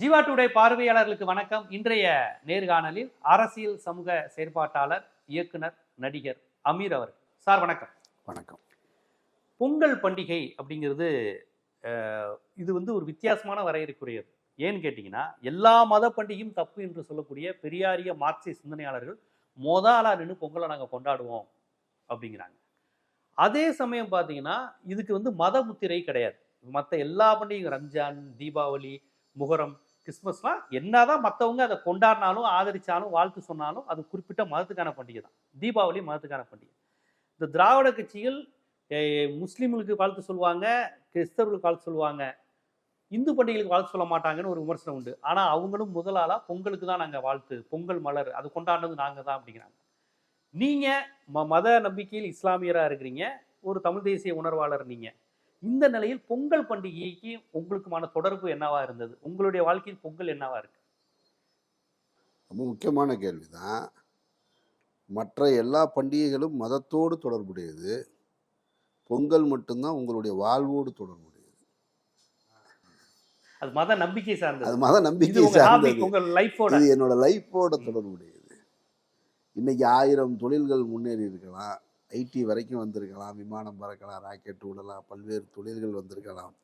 Jeeva today பார்வையாளர்களுக்கு வணக்கம். இன்றைய நேர்காணலில் அரசியல் சமூக செயற்பாட்டாளர் இயக்குனர் நடிகர் அமீர் அவர் சார் வணக்கம். வணக்கம். பொங்கல் பண்டிகை அப்படிங்கிறது இது வந்து ஒரு வித்தியாசமான வரையறைக்குரியது. ஏன்னு கேட்டிங்கன்னா எல்லா மத பண்டிகையும் தப்பு என்று சொல்லக்கூடிய பெரியாரிய மார்க்சிய சிந்தனையாளர்கள் மொதலா நின்று பொங்கலை நாங்கள் கொண்டாடுவோம் அப்படிங்கிறாங்க. அதே சமயம் பார்த்தீங்கன்னா இதுக்கு வந்து மத முத்திரை கிடையாது. மற்ற எல்லா பண்டிகையும் ரம்ஜான் தீபாவளி முகரம் கிறிஸ்மஸ்லாம் என்னதான் மற்றவங்க அதை கொண்டாடினாலும் ஆதரிச்சாலும் வாழ்த்து சொன்னாலும் அது குறிப்பிட்ட மதத்துக்கான பண்டிகை தான். தீபாவளி மதத்துக்கான பண்டிகை. இந்த திராவிட கட்சிகள் முஸ்லீம்களுக்கு வாழ்த்து சொல்லுவாங்க கிறிஸ்தவர்களுக்கு வாழ்த்து சொல்லுவாங்க. இந்து பண்டிகைகளுக்கு வாழ்த்து சொல்ல மாட்டாங்கன்னு ஒரு விமர்சனம் உண்டு. ஆனால் அவங்களும் முதலாளாக பொங்கலுக்கு தான் நாங்கள் வாழ்த்து பொங்கல் மலர் அது கொண்டாடினது நாங்கள் தான் அப்படிங்கிறாங்க. நீங்கள் ம மத நம்பிக்கையில் இஸ்லாமியராக இருக்கிறீங்க ஒரு தமிழ் தேசிய உணர்வாளர் நீங்கள் இந்த நிலையில் பொங்கல் பண்டிகைக்கு உங்களுக்குமான தொடர்பு என்னவா இருந்தது? உங்களுடைய வாழ்க்கையில் பொங்கல் என்னவா இருக்கு? ரொம்ப முக்கியமான கேள்வி தான் மற்ற எல்லா பண்டிகைகளும் மதத்தோடு தொடர்புடையது. பொங்கல் மட்டும்தான் உங்களுடைய வாழ்வோடு தொடர்புடையது. அது மத நம்பிக்கை சார்ந்தது. அது மத நம்பிக்கை சார்ந்தது. உங்க லைஃபோட இது என்னோட லைஃபோட தொடர்புடையது. இன்னைக்கு ஆயிரம் தொழில்கள் முன்னேறி இருக்கலாம் ஐடி வரைக்கும் வந்திருக்கலாம். விமானம் பறக்கலாம் ராக்கெட் விடலாம் பல்வேறு தொழில்கள் வந்திருக்கலாம்.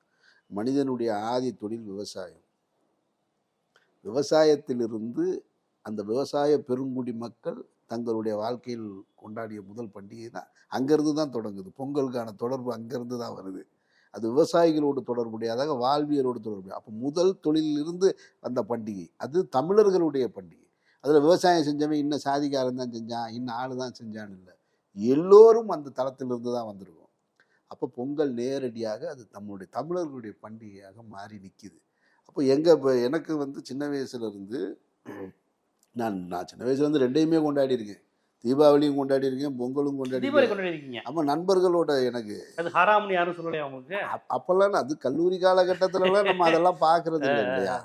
மனிதனுடைய ஆதி தொழில் விவசாயம். விவசாயத்திலிருந்து அந்த விவசாய பெருங்குடி மக்கள் தங்களுடைய வாழ்க்கையில் கொண்டாடிய முதல் பண்டிகை தான். அங்கேருந்து தான் தொடங்குது. பொங்கலுக்கான தொடர்பு அங்கேருந்து தான் வருது. அது விவசாயிகளோடு தொடர்புடையதாக வாழ்வியலோடு தொடர்புடைய அப்போ முதல் தொழிலிருந்து வந்த பண்டிகை. அது தமிழர்களுடைய பண்டிகை. அதில் விவசாயம் செஞ்சவன் இன்னும் சாதிக்காரன் தான் செஞ்சான். இன்னும் ஆள் தான் செஞ்சான்னு இல்லை. எல்லோரும் அந்த தளத்திலிருந்து தான் வந்திருக்கோம். அப்போ பொங்கல் நேரடியாக அது நம்மளுடைய தமிழர்களுடைய பண்டிகையாக மாறி நிற்கிது அப்போ எங்கே இப்போ எனக்கு வந்து சின்ன வயசுல இருந்து நான் நான் சின்ன வயசுல இருந்து ரெண்டையுமே கொண்டாடி இருக்கேன். தீபாவளியும் கொண்டாடி இருக்கேன் பொங்கலும் கொண்டாடி இருக்கேன். ஆமாம் நண்பர்களோட எனக்கு அது ஹராம்னு யாரும் சொல்லலையா உங்களுக்கு? அப்- அப்பெல்லாம் அது கல்லூரி காலகட்டத்திலலாம் நம்ம அதெல்லாம் பார்க்கறது இல்லை இல்லையா?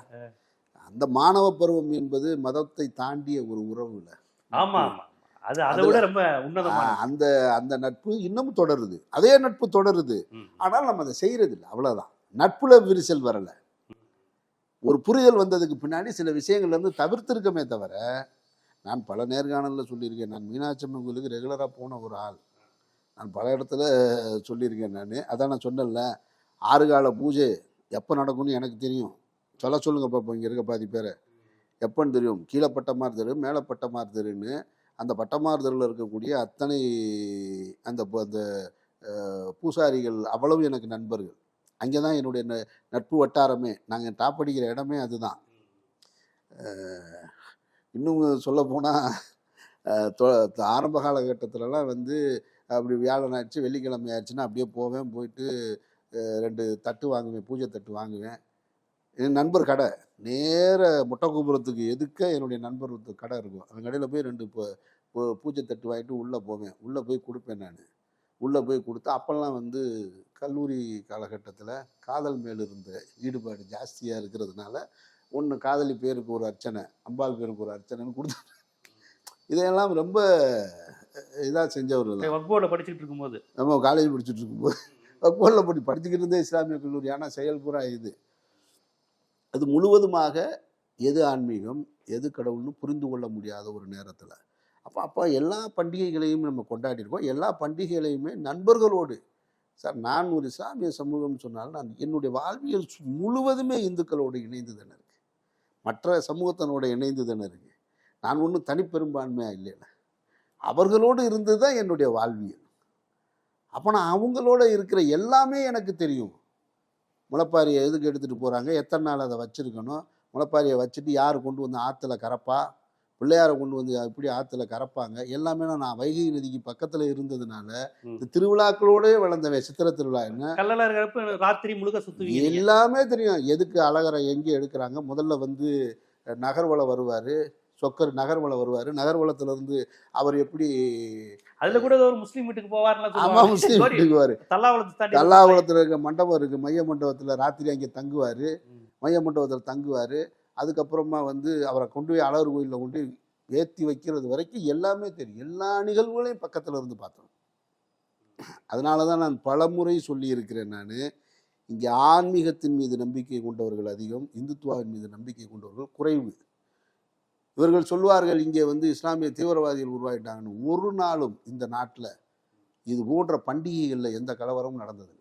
அந்த மாணவ பருவம் என்பது மதத்தை தாண்டிய ஒரு உறவு இல்லை. ஆமா ஆமா. அது அதை விட ரொம்ப உன்னதமான அந்த அந்த நட்பு இன்னமும் தொடருது. அதே நட்பு தொடருது. ஆனால் நம்ம அதை செய்யறது இல்லை அவ்வளவுதான். நட்புல விரிசல் வரல. ஒரு புரிதல் வந்ததுக்கு பின்னாடி சில விஷயங்கள்ல இருந்து தவிர்த்திருக்கமே தவிர நான் பல நேர்காணலில் சொல்லியிருக்கேன். நான் மீனாட்சி அம்மன் கோயிலுக்கு ரெகுலராக போன ஒரு ஆள். நான் பல இடத்துல சொல்லியிருக்கேன் நான். அதான் நான் சொன்னேன்ல ஆறு கால பூஜை எப்போ நடக்கும்னு எனக்கு தெரியும். சொல்ல சொல்லுங்க பார்ப்போம் இங்கே இருக்க பாதி பேரை. எப்போன்னு தெரியும். கீழே பட்டமார் தெரு மேலே பட்டமார் தெருன்னு அந்த பட்டமாறுதலில் இருக்கக்கூடிய அத்தனை அந்த அந்த பூசாரிகள் அவ்வளவு எனக்கு நண்பர்கள். அங்கே தான் என்னுடைய ந- நட்பு வட்டாரமே. நாங்கள் டாப் அடிக்கிற இடமே அதுதான். இன்னும் சொல்ல போனால் ஆரம்ப காலகட்டத்திலலாம் வந்து அப்படி வியாழன் ஆயிடுச்சு வெள்ளிக்கிழமை ஆயிடுச்சுன்னா அப்படியே போவேன் போயிட்டு ரெண்டு தட்டு வாங்குவேன் பூஜை தட்டு வாங்குவேன். என் நண்பர் கடை. நேர முட்டைக்கோபுரத்துக்கு எதுக்க என்னுடைய நண்பர் கடை இருக்கும். அந்த கடையில் போய் ரெண்டு பூ- பூ- பூஜை தட்டு வாங்கிட்டு உள்ளே போவேன். உள்ளே போய் கொடுப்பேன் நான். உள்ளே போய் கொடுத்து அப்போல்லாம் வந்து கல்லூரி காலகட்டத்தில் காதல் மேல் இருந்த ஈடுபாடு ஜாஸ்தியாக இருக்கிறதுனால ஒன்று காதலி பேருக்கு ஒரு அர்ச்சனை அம்பாள் பேருக்கு ஒரு அர்ச்சனைன்னு கொடுத்து இதையெல்லாம் ரொம்ப இதாக செஞ்சவர் வக்போர்டில் படிச்சுட்டு இருக்கும்போது. நம்ம காலேஜ் படிச்சுட்டு இருக்கும்போது. வக்கோலில் படி படிச்சுக்கிட்டு இருந்தே இஸ்லாமிய கல்லூரி. ஆனால் செயல்புறா இது. அது முழுவதுமாக எது ஆன்மீகம் எது கடவுள்னு புரிந்து கொள்ள முடியாத ஒரு நேரத்தில். அப்போ அப்போ எல்லா பண்டிகைகளையும் நம்ம கொண்டாடிருக்கோம். எல்லா பண்டிகைகளையுமே நண்பர்களோடு. சார் நான் ஒரு இஸ்லாமிய சமூகம்னு சொன்னால் நான் என்னுடைய வாழ்வியல் முழுவதுமே இந்துக்களோடு இணைந்து தானே இருக்குது மற்ற சமூகத்தினோட இணைந்து தானே இருக்கு? நான் ஒன்றும் தனிப்பெரும்பான்மையாக இல்லைல்ல அவர்களோடு இருந்து தான் என்னுடைய வாழ்வியல். அப்போ நான் அவங்களோட இருக்கிற எல்லாமே எனக்கு தெரியும். முளைப்பாரியை எதுக்கு எடுத்துகிட்டு போகிறாங்க எத்தனை நாள் அதை வச்சுருக்கணும்? முளைப்பாரியை வச்சுட்டு யார் கொண்டு வந்து ஆற்றுல கறப்பா பிள்ளையாரை கொண்டு வந்து எப்படி ஆற்றுல கறப்பாங்க எல்லாமே நான் வைகை நதிக்கு பக்கத்தில் இருந்ததுனால. இந்த திருவிழாக்களோடே வளர்ந்தவன் சித்திரை திருவிழா என்ன? ராத்திரி முழுக்க சுத்துவீங்க. எல்லாமே தெரியும். எதுக்கு அழகரை எங்கே எடுக்கிறாங்க? முதல்ல வந்து அஹ், நகர்வலம் வருவார். சொக்கர் நகர்வலம் வருவார். நகர்வலத்துல இருந்து அவர் எப்படி அதுல கூட ஒரு முஸ்லீம் வீட்டுக்கு போவாருன்னு ஆமா முஸ்லீம் இருக்குவார் தல்லாவளத்தை தாண்டி தல்லாகுளத்தில் இருக்க மண்டபம் இருக்குது மைய மண்டபத்தில் ராத்திரி அங்கே தங்குவார். மைய மண்டபத்தில் தங்குவார். அதுக்கப்புறமா வந்து அவரை கொண்டு போய் அழகர் கோயிலில் கொண்டு போய் ஏற்றி வைக்கிறது வரைக்கும் எல்லாமே தெரியும். எல்லா நிகழ்வுகளையும் பக்கத்தில் இருந்து பார்த்தோம் அதனால தான் நான் பலமுறை சொல்லியிருக்கிறேன் நான். இங்கே ஆன்மீகத்தின் மீது நம்பிக்கை கொண்டவர்கள் அதிகம் இந்துத்துவாவின் மீது நம்பிக்கை கொண்டவர்கள் குறைவு. இவர்கள் சொல்வார்கள் இங்கே வந்து இஸ்லாமிய தீவிரவாதிகள் உருவாயிட்டாங்கன்னு ஒரு நாளும் இந்த நாட்டில் இது போன்ற பண்டிகைகளில் எந்த கலவரமும் நடந்ததில்லை.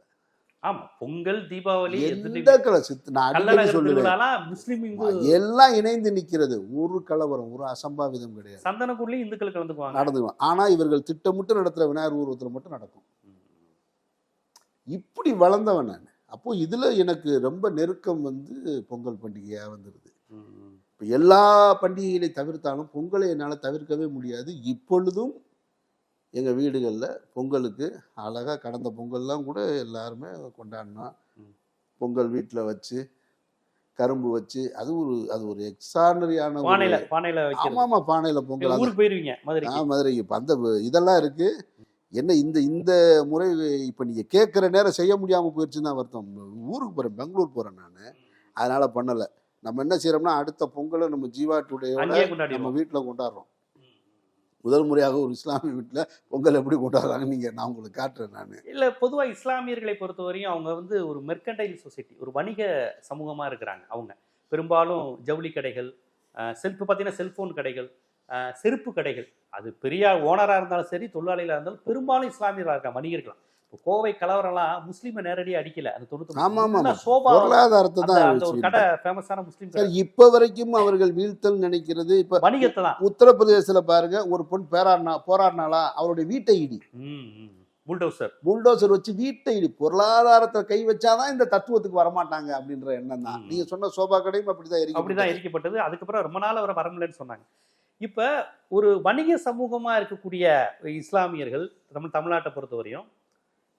ஆமா பொங்கல் தீபாவளி எந்த சொல்லுவேன். எல்லாம் இணைந்து நிற்கிறது ஒரு கலவரம் ஒரு அசம்பாவிதம் கிடையாது. சந்தனக்கூடலையும் இந்துக்கள் கலந்துக்குவாங்க. நடந்துக்கும் ஆனால் இவர்கள் திட்டமிட்டு நடத்துகிற விநாயகர் ஊர்வலத்தில் மட்டும் நடக்கும். இப்படி வளர்ந்தவன் நான். அப்போ இதில் எனக்கு ரொம்ப நெருக்கம் வந்து பொங்கல் பண்டிகையாக வந்துடுது ம், ம். இப்போ எல்லா பண்டிகைகளை தவிர்த்தாலும் பொங்கலை என்னால் தவிர்க்கவே முடியாது. இப்பொழுதும் எங்கள் வீடுகளில் பொங்கலுக்கு அழகாக கடந்த பொங்கல்லாம் கூட எல்லாருமே கொண்டாடினோம். பொங்கல் வீட்டில் வச்சு கரும்பு வச்சு அது ஒரு அது ஒரு எக்ஸானரியான பானையில பானையில பானையில் பொங்கல். ஊருக்கு போயிருவீங்க மதுரை ஆ மதுரைக்கு. இப்போ அந்த இதெல்லாம் இருக்கு. என்ன இந்த இந்த முறை இப்போ நீங்கள் கேட்குற நேரம் செய்ய முடியாமல் போயிடுச்சுன்னு தான் வருத்தம். ஊருக்கு போகிறேன் பெங்களூர் போகிறேன் நான். அதனால் பண்ணலை. நம்ம என்ன செய்கிறோம்னா அடுத்த பொங்கலை நம்ம ஜீவா டுடேயோட நம்ம வீட்டில் கொண்டாடுறோம். முதல் முறையாக ஒரு இஸ்லாமிய வீட்டில் பொங்கல் எப்படி கொண்டாடுறாங்கன்னு நீங்கள் நான் உங்களுக்கு காட்டுறேன் நான். இல்ல பொதுவா இஸ்லாமியர்களை பொறுத்தவரையும் அவங்க வந்து ஒரு மெர்கண்டைல் சொசைட்டி ஒரு வணிக சமூகமா இருக்கிறாங்க அவங்க. பெரும்பாலும் ஜவுளி கடைகள் செல்ஃப் பார்த்தீங்கன்னா செல்போன் கடைகள் செருப்பு கடைகள். அது பெரிய ஓனரா இருந்தாலும் சரி தொழிலாளிகளா இருந்தாலும் பெரும்பாலும் இஸ்லாமியர்களா இருக்காங்க வணிகர்கள். இப்போ கோவை கலவரம்லாம் முஸ்லீமை நேரடியாக அடிக்கல. அந்த தொண்ணூத்தி ஆமா, ஆமா. சோபா பொருளாதாரத்தை தான் அந்த கடை ஃபேமஸான முஸ்லீம் சார் இப்போ வரைக்கும் அவர்கள் வீழ்த்தல் நினைக்கிறது இப்போ வணிகத்தை தான். உத்தரப்பிரதேசத்தில் பாருங்க ஒரு பொண் பேராடினா போராடினாலா அவருடைய வீட்டை இடி. புல்டோசர் புல்டோசர் வச்சு வீட்டை இடி. பொருளாதாரத்தை கை வச்சாதான் இந்த தத்துவத்துக்கு வரமாட்டாங்க அப்படின்ற எண்ணம் தான். நீங்க சொன்ன சோபா கடையும் அப்படிதான் அப்படிதான் எரிக்கப்பட்டது. அதுக்கப்புறம் ரொம்ப நாள் அவரை வரமுடியலன்னு சொன்னாங்க. இப்ப ஒரு வணிக சமூகமா இருக்கக்கூடிய இஸ்லாமியர்கள் தமிழ் தமிழ்நாட்டை பொறுத்தவரையும்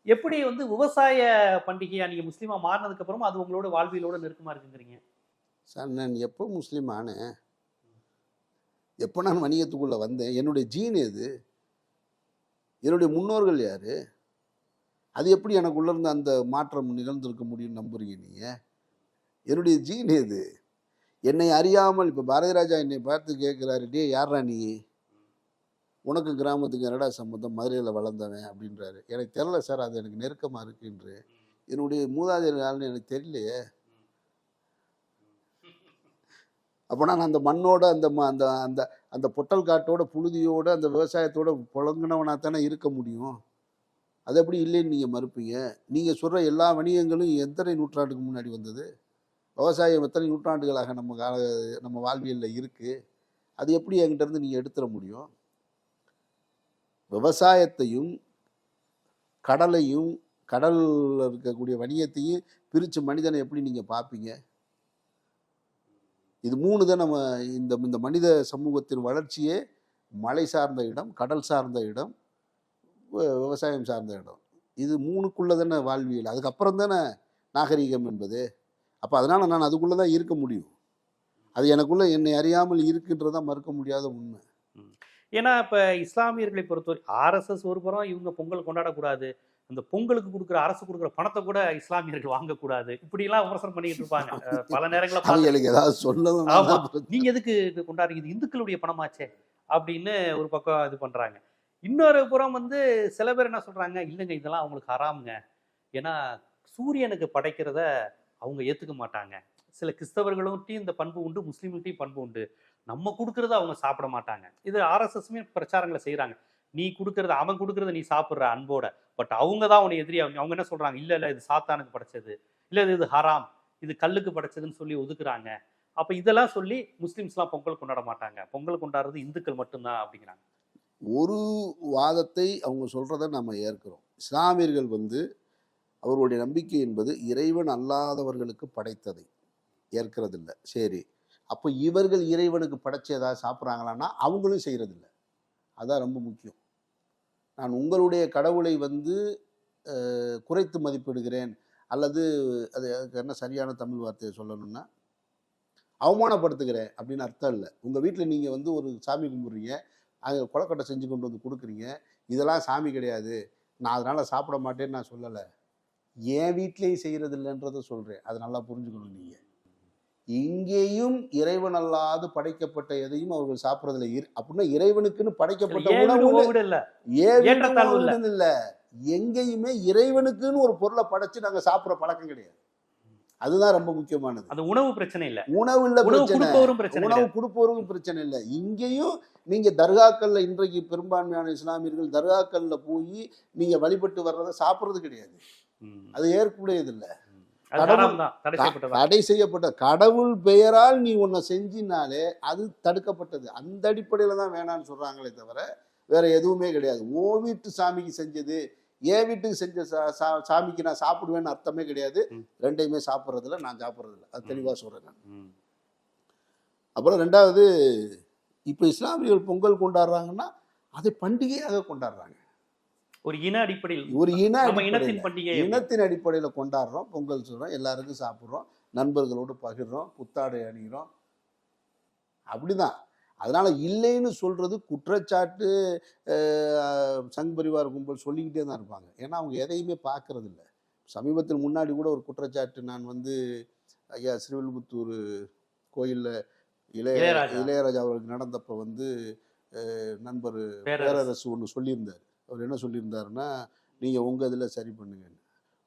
எப்படி வந்து விவசாய பண்டிகையா நீங்க முஸ்லீமா மாறினதுக்கு அப்புறம் அது உங்களோட வாழ்வியலோட நெருக்கமா இருக்குங்கிறீங்க? சார் நான் எப்போ முஸ்லீம் ஆனேன்? எப்போ நான் வணிகத்துக்குள்ளே வந்தேன்? என்னுடைய ஜீன் எது? என்னுடைய முன்னோர்கள் யார்? அது எப்படி எனக்குள்ளேருந்து அந்த மாற்றம் நிகழ்ந்திருக்க முடியும்னு நம்புறீங்க நீங்க? என்னுடைய ஜீன் எது? என்னை அறியாமல் இப்போ பாரதிராஜா என்னை பார்த்து கேட்குறாரு டே யாரா நீ? உனக்கு கிராமத்துக்கு என்னடா சம்மந்தம் மதுரையில் வளர்ந்தவன் அப்படின்றாரு. எனக்கு தெரில சார் அது எனக்கு நெருக்கமாக இருக்குன்று என்னுடைய மூதாதையர் யாருன்னு எனக்கு தெரியலையே. அப்போ நான் அந்த மண்ணோட அந்த ம- அந்த அந்த அந்த பொட்டல் காட்டோட புழுதியோட அந்த விவசாயத்தோட புழங்கினவனாக தானே இருக்க முடியும். அது எப்படி இல்லைன்னு நீங்கள் மறுப்பீங்க? நீங்கள் சொல்கிற எல்லா வணிகங்களும் எத்தனை நூற்றாண்டுக்கு முன்னாடி வந்தது? விவசாயம் எத்தனை நூற்றாண்டுகளாக நம்ம கால நம்ம வாழ்வியலில் இருக்குது அது எப்படி என்கிட்டருந்து நீங்கள் எடுத்துட முடியும்? விவசாயத்தையும் கடலையும் கடலில் இருக்கக்கூடிய வணிகத்தையும் பிரித்து மனிதனை எப்படி நீங்கள் பார்ப்பீங்க இது மூணு தான் நம்ம இந்த இந்த மனித சமூகத்தின் வளர்ச்சியே மலை சார்ந்த இடம் கடல் சார்ந்த இடம் விவசாயம் சார்ந்த இடம். இது மூணுக்குள்ளே தானே வாழ்வியல். அதுக்கப்புறம் தானே நாகரிகம் என்பது. அப்போ அதனால் நான் அதுக்குள்ளே தான் இருக்க முடியும். அது எனக்குள்ளே என்னை அறியாமல் இருக்குன்றதான் மறுக்க முடியாத உண்மை. ஏன்னா இப்ப இஸ்லாமியர்களை பொறுத்தவரை ஆர்எஸ்எஸ் ஒரு புறம் இவங்க பொங்கல் கொண்டாடக்கூடாது. அந்த பொங்கலுக்கு கொடுக்குற அரசு கொடுக்குற பணத்தை கூட இஸ்லாமியர்கள் வாங்கக்கூடாது. இப்படி எல்லாம் விமர்சனம் பண்ணிட்டு இருப்பாங்க. பல நேரங்களில். நீங்க எதுக்கு இது கொண்டாடுறீங்க? இந்துக்களுடைய பணமாச்சே அப்படின்னு ஒரு பக்கம் இது பண்றாங்க. இன்னொரு புறம் வந்து சில பேர் என்ன சொல்றாங்க? இல்லைங்க இதெல்லாம் அவங்களுக்கு ஹராமுங்க. ஏன்னா சூரியனுக்கு படைக்கிறத அவங்க ஏத்துக்க மாட்டாங்க. சில கிறிஸ்தவர்களும் இந்த பண்பு உண்டு முஸ்லீம்கிட்டையும் பண்பு உண்டு. நம்ம கொடுக்கறத அவங்க சாப்பிட மாட்டாங்க. இது ஆர்எஸ்எஸ்மே பிரச்சாரங்களை செய்கிறாங்க நீ கொடுக்கறத அவன் கொடுக்கறத நீ சாப்பிட்ற அன்போட. பட் அவங்க தான் உன்னை எதிரி அவங்க அவங்க என்ன சொல்கிறாங்க இல்லை இல்லை இது சாத்தானுக்கு படைச்சது. இல்லை இது இது ஹராம். இது கல்லுக்கு படைச்சதுன்னு சொல்லி ஒதுக்குறாங்க. அப்போ இதெல்லாம் சொல்லி முஸ்லீம்ஸ்லாம் பொங்கல் கொண்டாட மாட்டாங்க. பொங்கல் கொண்டாடுறது இந்துக்கள் மட்டும்தான் அப்படிங்கிறாங்க. ஒரு வாதத்தை அவங்க சொல்கிறத நம்ம ஏற்கிறோம். இஸ்லாமியர்கள் வந்து அவர்களுடைய நம்பிக்கை என்பது இறைவன் அல்லாதவர்களுக்கு படைத்ததை ஏற்கிறதில்லை. சரி. அப்போ இவர்கள் இறைவனுக்கு படைச்சு ஏதாவது சாப்பிட்றாங்களான்னா அவங்களும் செய்கிறதில்ல அதான் ரொம்ப முக்கியம். நான் உங்களுடைய கடவுளை வந்து குறைத்து மதிப்பிடுகிறேன். அல்லது அது அதுக்கு என்ன சரியான தமிழ் வார்த்தையை சொல்லணும்னா அவமானப்படுத்துகிறேன் அப்படின்னு அர்த்தம் இல்லை. உங்கள் வீட்டில் நீங்கள் வந்து ஒரு சாமி கும்பிட்றீங்க அது கொலக்கட்டை செஞ்சு கொண்டு வந்து கொடுக்குறீங்க இதெல்லாம் சாமி கிடையாது. நான் அதனால் சாப்பிட மாட்டேன்னு நான் சொல்லலை. என் வீட்லேயும் செய்கிறது இல்லைன்றதை சொல்கிறேன் அதை நல்லா புரிஞ்சுக்கணும் நீங்கள் இங்கேயும் இறைவன் அல்லாது படைக்கப்பட்ட எதையும் அவர்கள் சாப்பிட்றதில்ல. இரு அப்படின்னா இறைவனுக்குன்னு படைக்கப்பட்ட உணவு இல்ல. எங்கேயுமே இறைவனுக்குன்னு ஒரு பொருளை படைச்சு நாங்க சாப்பிடுற பழக்கம் கிடையாது. அதுதான் ரொம்ப முக்கியமானது. அந்த உணவு பிரச்சனை இல்ல. உணவு இல்ல உணவு பிரச்சனை. கொடுப்பவரும் பிரச்சனை உணவு இல்லை. இங்கேயும் நீங்க தர்காக்கள்ல இன்றைக்கு பெரும்பான்மையான இஸ்லாமியர்கள் தர்காக்கள்ல போய் நீங்க வழிபட்டு வர்றதை சாப்பிடுறது கிடையாது. அது ஏற்புடையது இல்ல. தடை செய்யப்பட்ட கடவுள் பெயரால் நீ உன்னை செஞ்சினாலே அது தடுக்கப்பட்டது. அந்த அடிப்படையில தான் வேணாம்னு சொல்றாங்களே தவிர வேற எதுவுமே கிடையாது. ஓ வீட்டு சாமிக்கு செஞ்சது என் வீட்டுக்கு செஞ்ச சாமிக்கு நான் சாப்பிடுவேன்னு அர்த்தமே கிடையாது. ரெண்டையுமே சாப்பிட்றதில்ல நான் சாப்பிட்றதில்ல. அது தெளிவா சொல்றேன் நான். அப்புறம் ரெண்டாவது இப்போ இஸ்லாமியர்கள் பொங்கல் கொண்டாடுறாங்கன்னா அதை பண்டிகையாக கொண்டாடுறாங்க. ஒரு இன அடிப்படையில் ஒரு இன இனத்தின் பண்டிகை இனத்தின் அடிப்படையில் கொண்டாடுறோம் பொங்கல் சொல்கிறோம் எல்லாருக்கும் சாப்பிட்றோம் நண்பர்களோடு பகிர்றோம் புத்தாடை அணிகிறோம் அப்படிதான். அதனால இல்லைன்னு சொல்றது குற்றச்சாட்டு சங் பரிவார் கும்பல் சொல்லிக்கிட்டே தான் இருப்பாங்க. ஏன்னா அவங்க எதையுமே பார்க்கறது இல்ல சமீபத்தில் முன்னாடி கூட ஒரு குற்றச்சாட்டு நான் வந்து ஐயா ஸ்ரீவில்புத்தூர் கோயிலில் இளைய இளையராஜா. அவர்களுக்கு நடந்தப்ப வந்து நண்பர். பேரரசு. ஒன்று சொல்லியிருந்தார். அவர் என்ன சொல்லியிருந்தாருன்னா நீங்கள் உங்கள் இதில் சரி பண்ணுங்கன்னு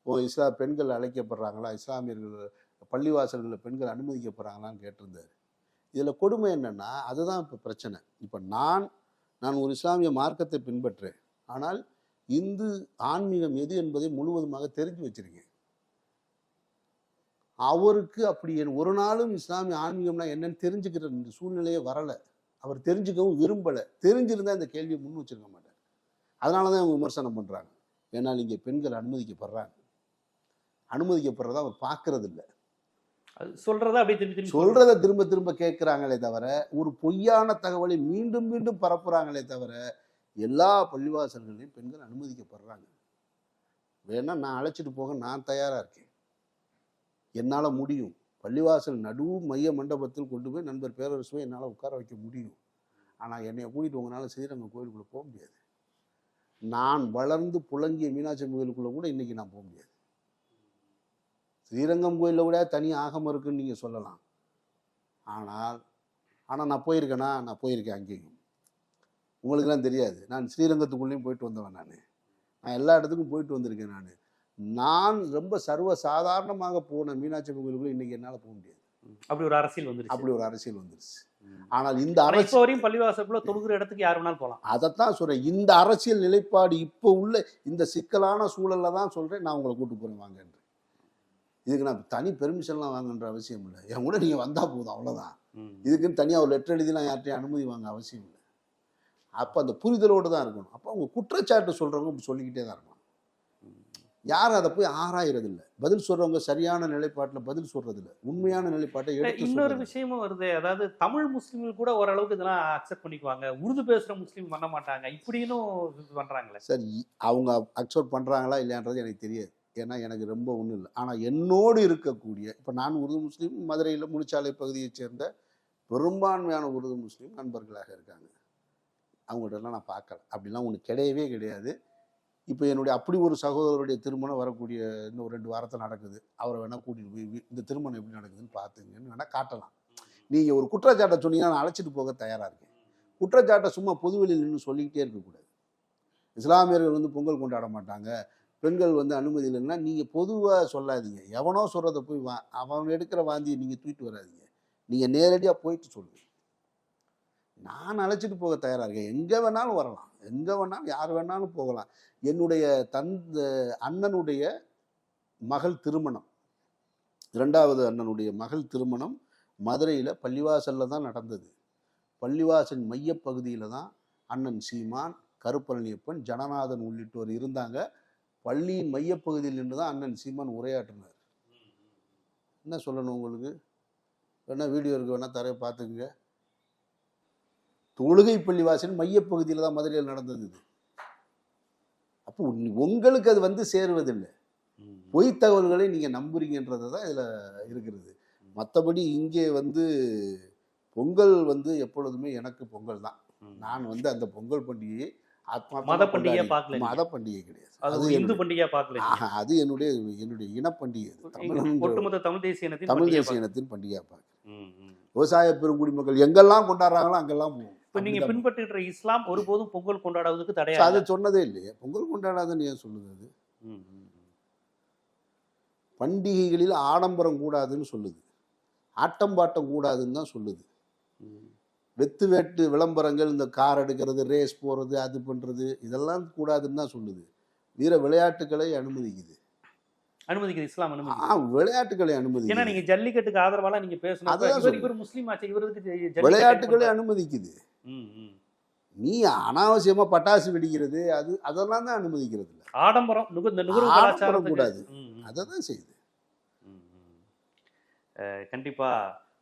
ஓ இஸ்லா பெண்கள் அழைக்கப்படுறாங்களா? இஸ்லாமியர்கள் பள்ளிவாசல்களில் பெண்கள் அனுமதிக்கப்படுறாங்களான்னு கேட்டிருந்தார். இதில் கொடுமை என்னென்னா அதுதான் இப்போ பிரச்சனை. இப்போ நான் நான் ஒரு இஸ்லாமிய மார்க்கத்தை பின்பற்றேன். ஆனால் இந்து ஆன்மீகம் எது என்பதை முழுவதுமாக தெரிஞ்சு வச்சிருக்கேன். அவருக்கு அப்படி என் ஒரு நாளும் இஸ்லாமிய ஆன்மீகம்னா என்னன்னு தெரிஞ்சுக்கிற இந்த சூழ்நிலையே வரலை. அவர் தெரிஞ்சுக்கவும் விரும்பலை. தெரிஞ்சிருந்தா இந்த கேள்வியை முன் வச்சிருக்க மாட்டேன் அதனால தான் அவங்க விமர்சனம் பண்ணுறாங்க ஏன்னால் இங்கே பெண்கள் அனுமதிக்கப்படுறாங்க. அனுமதிக்கப்படுறத அவர் பார்க்கறது இல்ல அது சொல்றத அப்படியே திரும்பி சொல்றத திரும்ப திரும்ப கேட்குறாங்களே தவிர ஒரு பொய்யான தகவலை மீண்டும் மீண்டும் பரப்புறாங்களே தவிர எல்லா பள்ளிவாசல்களையும் பெண்கள் அனுமதிக்கப்படுறாங்க. வேணா நான் அழைச்சிட்டு போக நான் தயாரா இருக்கேன். என்னால முடியும். பள்ளிவாசல் நடு மைய மண்டபத்தில் கொண்டு போய் நண்பர் பேரரசுவை என்னால் உட்கார வைக்க முடியும். ஆனால் என்னை கூட்டிட்டு உங்களால ஸ்ரீரங்கம் கோயிலுக்குள்ள போக முடியாது. நான் வளர்ந்து புழங்கிய மீனாட்சி கோயிலுக்குள்ள கூட இன்னைக்கு நான் போக முடியாது. ஸ்ரீரங்கம் கோயிலில் கூட தனி ஆகமம் இருக்குன்னு நீங்கள் சொல்லலாம். ஆனால் ஆனால் நான் போயிருக்கேனா? நான் போயிருக்கேன் அங்கேயும். உங்களுக்கெல்லாம் தெரியாது. நான் ஸ்ரீரங்கத்துக்குள்ளேயும் போயிட்டு வந்தவன் நான். நான் எல்லா இடத்துக்கும் போயிட்டு வந்திருக்கேன் நான். நான் ரொம்ப சர்வ சாதாரணமாக போன மீனாட்சி கோயிலுக்குள்ள இன்னைக்கு என்னால் போக முடியாது. அப்படி ஒரு அரசியல் வந்துருச்சு. அப்படி ஒரு அரசியல் வந்துருச்சு. ஆனால் இந்த இப்ப வரையும் பள்ளிவாசலுக்குள்ள தொழுகிற இடத்துக்கு யார் வேணாலும் போலாம். அதைத்தான் சொல்றேன். இந்த அரசியல் நிலைப்பாடு இப்போ உள்ள இந்த சிக்கலான சூழல்ல தான் சொல்றேன். நான் உங்களை கூட்டு போறேன் வாங்கன்ற இதுக்கு நான் தனி பெர்மிஷன்லாம் வாங்கன்ற அவசியம் இல்லை. என் கூட நீங்க வந்தா போதும் அவ்வளவுதான். ம். இதுக்குன்னு தனியாக ஒரு லெட்டர் எழுதிலாம் யார்ட்டையும் அனுமதி வாங்க அவசியம் இல்லை. அப்போ அந்த புரிதலோடு தான் இருக்கணும். அப்போ அவங்க குற்றச்சாட்டு சொல்கிறவங்க இப்படி சொல்லிக்கிட்டே தான் இருக்கணும். யாரும் அதை போய் ஆராயறது இல்லை பதில் சொல்கிறவங்க சரியான நிலைப்பாட்டில் பதில் சொல்றது இல்லை உண்மையான நிலைப்பாட்டை எடுத்து இன்னொரு. விஷயமும் வருது. அதாவது தமிழ் முஸ்லீம்கள் கூட ஓரளவுக்கு இதெல்லாம் அக்செப்ட் பண்ணிக்குவாங்க. உருது பேசுற முஸ்லீம் பண்ண மாட்டாங்க. இப்படின்னும் இது பண்றாங்களே. சரி அவங்க அக்செப்ட் பண்ணுறாங்களா இல்லையான்றது எனக்கு தெரியாது. ஏன்னா எனக்கு ரொம்ப ஒன்றும் இல்லை. ஆனால் என்னோடு இருக்கக்கூடிய இப்போ நான் உருது முஸ்லீம் மதுரையில் முனிச்சாலை பகுதியைச் சேர்ந்த பெரும்பான்மையான உருது முஸ்லீம் நண்பர்களாக இருக்காங்க. அவங்கள்ட்டலாம் நான் பார்க்கல. அப்படிலாம் ஒன்று கிடையவே கிடையாது. இப்போ என்னுடைய அப்படி ஒரு சகோதரருடைய திருமணம் வரக்கூடிய இன்னும் ஒரு ரெண்டு வாரத்தில் நடக்குது. அவரை வேணால் கூட்டிகிட்டு போய் இந்த திருமணம் எப்படி நடக்குதுன்னு பார்த்துங்கன்னு வேணால் காட்டலாம். நீங்கள் ஒரு குற்றச்சாட்டை சொன்னீங்கன்னா நான் அழைச்சிட்டு போக தயாராக இருக்கேன். குற்றச்சாட்டை சும்மா பொதுவெளியில் நின்று சொல்லிக்கிட்டே இருக்கக்கூடாது இஸ்லாமியர்கள் வந்து பொங்கல் கொண்டாட மாட்டாங்க. பெண்கள் வந்து அனுமதி இல்லைன்னா நீங்கள் பொதுவாக சொல்லாதீங்க. எவனோ சொல்கிறத போய் வா அவன் எடுக்கிற வாந்தியை நீங்கள் தூக்கிட்டு வராதீங்க. நீங்கள் நேரடியாக போயிட்டு சொல்லுங்கள் நான் அழைச்சிட்டு போக தயாராக இருக்கேன். எங்கே வேணாலும் வரலாம். எங்கே வேணாலும் யார் வேணாலும் போகலாம். என்னுடைய தந்த அண்ணனுடைய மகள் திருமணம். இரண்டாவது அண்ணனுடைய மகள் திருமணம் மதுரையில் பள்ளிவாசலில் தான் நடந்தது. பள்ளிவாசல் மையப்பகுதியில் தான் அண்ணன் சீமான் கருப்பழனியப்பன் ஜனநாதன் உள்ளிட்டோர் இருந்தாங்க. பள்ளியின் மையப்பகுதியில் நின்று தான் அண்ணன் சீமான் உரையாற்றினார். என்ன சொல்லணும் உங்களுக்கு? வேணா வீடியோ இருக்கு வேணா தர பார்த்துக்குங்க. தொழுகை பள்ளிவாசல் மையப்பகுதியில் தான் மதுரையில் நடந்தது இது. அப்போ உங்களுக்கு அது வந்து சேருவதில்லை. பொய் தகவல்களை நீங்கள் நம்புறீங்கன்றது தான் இதில் இருக்கிறது. மற்றபடி இங்கே வந்து பொங்கல் வந்து எப்பொழுதுமே எனக்கு பொங்கல் தான். நான் வந்து அந்த பொங்கல் பண்டிகையை மத பண்டிகையா பார்க்கல. மத பண்டிகை கிடையாது. அது இந்து என்னுடைய- பண்டிகையா பார்க்கல அது என்னுடைய என்னுடைய இனப்பண்டிகை ஒட்டுமொத்த தமிழ் தேசிய இனத்தின் தமிழ் பண்டிகையா தேசிய இனத்தின் பார்க்குறேன் பார்க்கல. விவசாய பெருங்குடி மக்கள் எங்கெல்லாம் கொண்டாடுறாங்களோ அங்கெல்லாம் போவோம். இப்ப நீங்க. பின்பற்றுகிற இஸ்லாம் ஒருபோதும் பொங்கல் கொண்டாடுவதற்கு தடையா அது. சொன்னதே இல்லையே பொங்கல் கொண்டாடாதுன்னு ஏன் சொல்லுது அது. பண்டிகைகளில் ஆடம்பரம் கூடாதுன்னு சொல்லுது ஆட்டம் பாட்டம் கூடாதுன்னு தான் சொல்லுது. வெத்து வேட்டு விளம்பரங்கள் இந்த கார் எடுக்கிறது ரேஸ் போகிறது அது பண்ணுறது இதெல்லாம் கூடாதுன்னு தான் சொல்லுது வீர விளையாட்டுகளை அனுமதிக்குது அனுமதிக்குது இஸ்லாம் ஆ அனுமதிக்குது விளையாட்டுகளை ஏன்னா அனுமதிக்குது நீங்க ஜல்லிக்கட்டுக்கு ஆதரவாலாம் நீங்க பேசணும் அதுதான் இவர் முஸ்லீம் ஆச்சு இவருக்கு விளையாட்டுகளை. அனுமதிக்குது. நீ அனாவசியமா பட்டாசு வெடிக்கிறது அது அதெல்லாம் தான் அனுமதிக்கிறது இல்லை. ஆடம்பரம் ஆடம்பரம் கூடாது. அதை தான் செய்யுது. கண்டிப்பா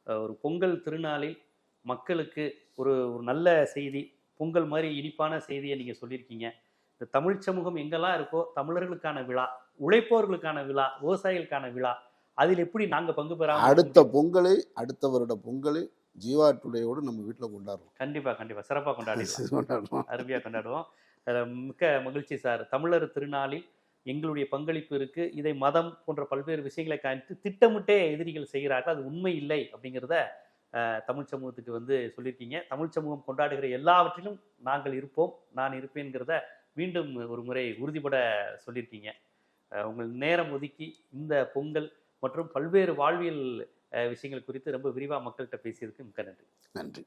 ஒரு பொங்கல் திருநாளில் மக்களுக்கு ஒரு ஒரு நல்ல செய்தி பொங்கல் மாதிரி இனிப்பான செய்தியை நீங்க சொல்லியிருக்கீங்க. இந்த தமிழ் சமூகம் எங்கெல்லாம் இருக்கோ தமிழர்களுக்கான விழா உழைப்பவர்களுக்கான விழா விவசாயிகளுக்கான விழா அதில் எப்படி நாங்க பங்கு பெறாம அடுத்த பொங்கலை அடுத்த வருட பொங்கலை ஜீவா டுடேயோடு நம்ம வீட்டில் கொண்டாடுறோம். கண்டிப்பா கண்டிப்பா. சிறப்பா கொண்டாடிடலாம். கொண்டாடுறோம். அருமையாக கொண்டாடுவோம். மிக்க மகிழ்ச்சி சார். தமிழர் திருநாளில் எங்களுடைய பங்களிப்பு இருக்கு. இதை மதம் போன்ற பல்வேறு விஷயங்களை காணித்து திட்டமிட்டே எதிரிகள் செய்கிறார்கள். அது உண்மை இல்லை அப்படிங்கிறத தமிழ் சமூகத்துக்கு வந்து சொல்லியிருக்கீங்க. தமிழ் சமூகம் கொண்டாடுகிற எல்லாவற்றிலும் நாங்கள் இருப்போம் நான் இருப்பேங்கிறத மீண்டும் ஒரு முறை உறுதிபட சொல்லியிருக்கீங்க. உங்கள் நேரம் ஒதுக்கி இந்த பொங்கல் மற்றும் பல்வேறு வாழ்வியல் விஷயங்கள் குறித்து ரொம்ப விரிவாக மக்கள்கிட்ட பேசியதுக்கு மிக்க நன்றி. நன்றி.